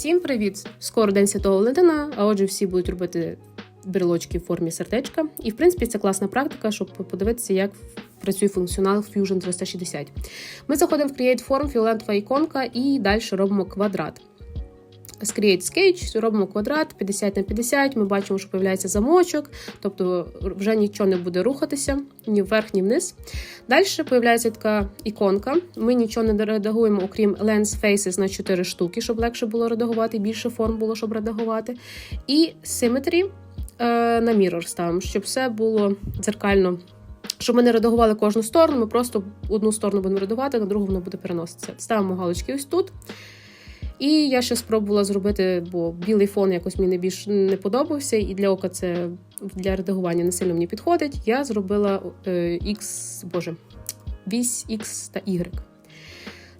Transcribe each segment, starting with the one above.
Всім привіт! Скоро День Святого Валентина, а отже, всі будуть робити брелочки в формі сердечка. І в принципі це класна практика, щоб подивитися, як працює функціонал Fusion 360. Ми заходимо в Create Form, фіолетова іконка, і далі робимо квадрат. З Create робимо квадрат 50 на 50. Ми бачимо, що з'являється замочок, тобто вже нічого не буде рухатися ні вверх, ні вниз. Далі з'являється така іконка. Ми нічого не редагуємо, окрім Lens Faces на 4 штуки, щоб легше було редагувати, більше форм було, щоб редагувати. І Symmetry е, на Mirror ставимо, щоб все було дзеркально. Щоб ми не редагували кожну сторону, ми просто одну сторону будемо редагувати, на другу воно буде переноситися. Ставимо галочки ось тут. І я ще спробувала зробити, бо білий фон якось мені більш не подобався, і для ока це для редагування не сильно мені підходить. Я зробила е, X, боже, вісь X та Y.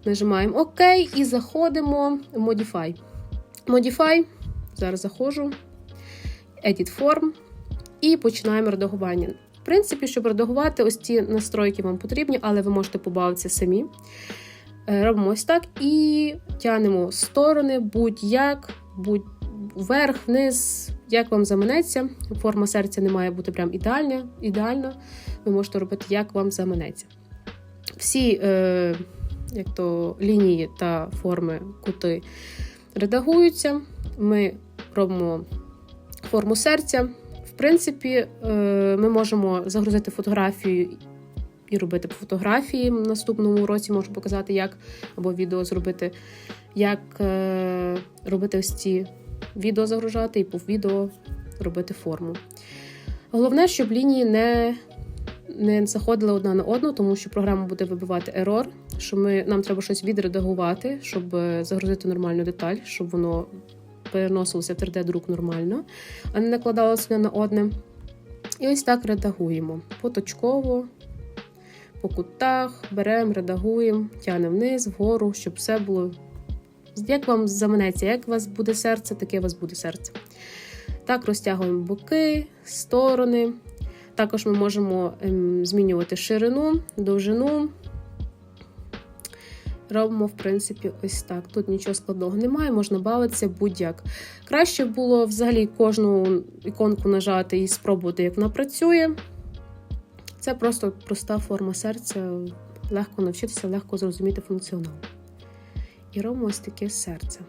Нажимаємо ОК і заходимо в Modify. Modify, зараз заходжу, Edit Form і починаємо редагування. В принципі, щоб редагувати, ось ці настройки вам потрібні, але ви можете побавитися самі. Е, робимо ось так і тянемо сторони, будь-як, будь вверх, вниз, як вам заманеться. Форма серця не має бути прям ідеальна. ідеальна. Ви можете робити, як вам заманеться. Всі е, як то, лінії та форми кути редагуються. Ми робимо форму серця. В принципі, е, ми можемо загрузити фотографію і робити фотографії. В наступному році можу показати, як або відео зробити, як е, робити ось ці відео загружати і по відео робити форму. Головне, щоб лінії не не заходили одна на одну, тому що програма буде вибивати ерор, що ми, нам треба щось відредагувати, щоб е, загрузити нормальну деталь, щоб воно переносилося в 3D-друк нормально, а не накладалося на одне. І ось так редагуємо поточково, по кутах, беремо, редагуємо, тянемо вниз, вгору, щоб все було. Як вам заманеться, як у вас буде серце, таке у вас буде серце. Так, розтягуємо боки, сторони. Також ми можемо ем, змінювати ширину, довжину. Робимо, в принципі, ось так. Тут нічого складного немає, можна бавитися будь-як. Краще було взагалі кожну іконку нажати і спробувати, як вона працює. Це просто проста форма серця, легко навчитися, легко зрозуміти функціонал. І робимо ось таке серце.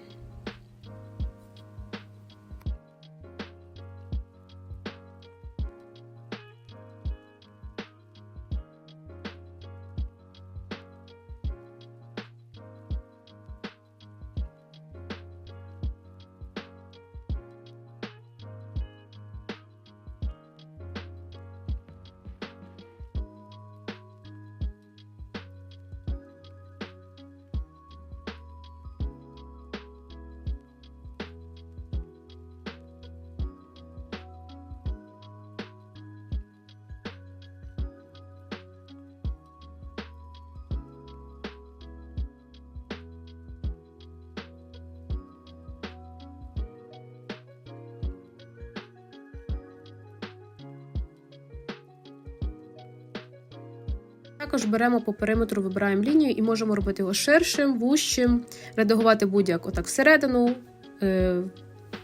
Також беремо по периметру, вибираємо лінію і можемо робити його ширшим, вущим, редагувати будь-як отак всередину, е,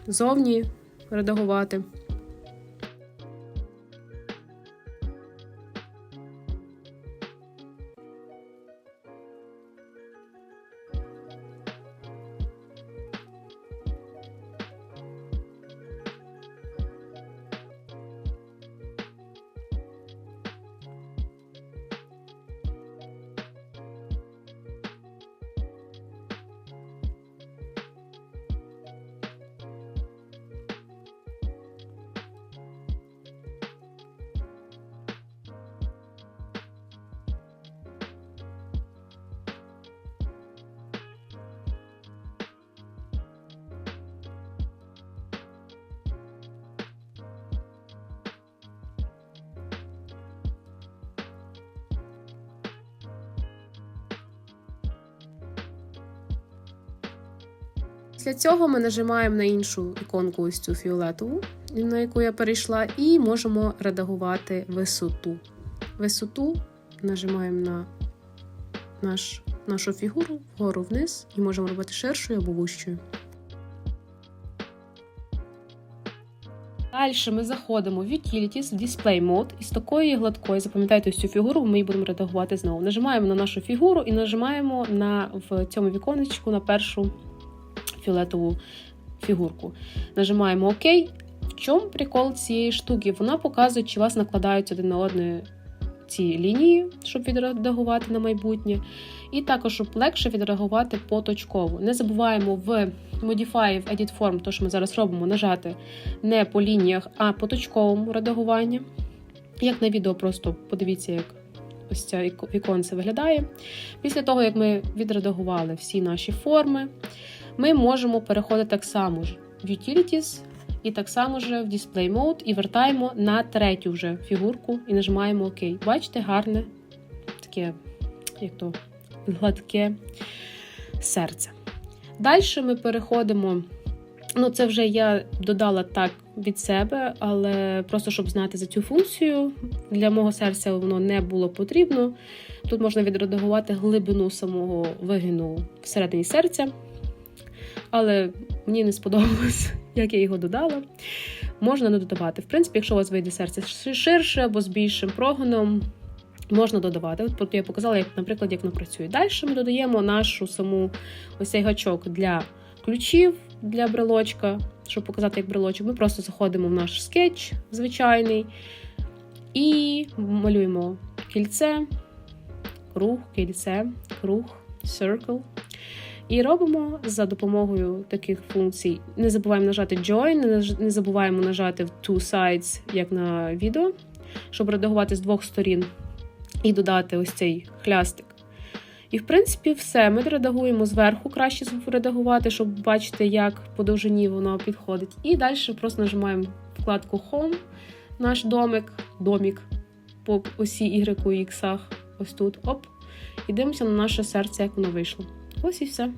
зовні редагувати. Після цього ми нажимаємо на іншу іконку, ось цю фіолетову, на яку я перейшла, і можемо редагувати висоту. Висоту нажимаємо на наш, нашу фігуру вгору вниз, і можемо робити ширшою або вущою. Далі ми заходимо в Utilities, в Display Mode, і з такої гладкої, запам'ятайте цю фігуру, ми її будемо редагувати знову. Нажимаємо на нашу фігуру і нажимаємо на в цьому віконечку на першу фіолетову фігурку. Нажимаємо ОК. В чому прикол цієї штуки? Вона показує, чи вас накладаються один на одне ці лінії, щоб відредагувати на майбутнє. І також, щоб легше відреагувати поточково. Не забуваємо в Modify в Edit Form, то що ми зараз робимо, нажати не по лініях, а по точковому редагуванню. Як на відео, просто подивіться, як ось ця іко- віконце виглядає. Після того, як ми відредагували всі наші форми, ми можемо переходити так само ж в Utilities і так само ж в Display Mode і вертаємо на третю вже фігурку і нажимаємо ОК. Бачите, гарне таке, як то, гладке серце. Далі ми переходимо. Ну, це вже я додала так від себе, але просто щоб знати за цю функцію, для мого серця воно не було потрібно. Тут можна відредагувати глибину самого вигину всередині серця. Але мені не сподобалось, як я його додала. Можна не додавати. В принципі, якщо у вас вийде серце ширше або з більшим прогоном, можна додавати. От я показала, як, наприклад, як воно працює. Далі ми додаємо нашу саму ось цей гачок для ключів для брелочка, щоб показати, як брелочок. Ми просто заходимо в наш скетч звичайний і малюємо кільце, круг, кільце, круг, circle. І робимо за допомогою таких функцій. Не забуваємо нажати Join, не забуваємо нажати Two Sides, як на відео, щоб редагувати з двох сторін і додати ось цей хлястик. І, в принципі, все. Ми редагуємо зверху, краще редагувати, щоб бачити, як по довжині воно підходить. І далі просто нажимаємо вкладку Home, наш домик, домік по осі Y і X, ось тут. Оп. І дивимося на наше серце, як воно вийшло. Ось і все.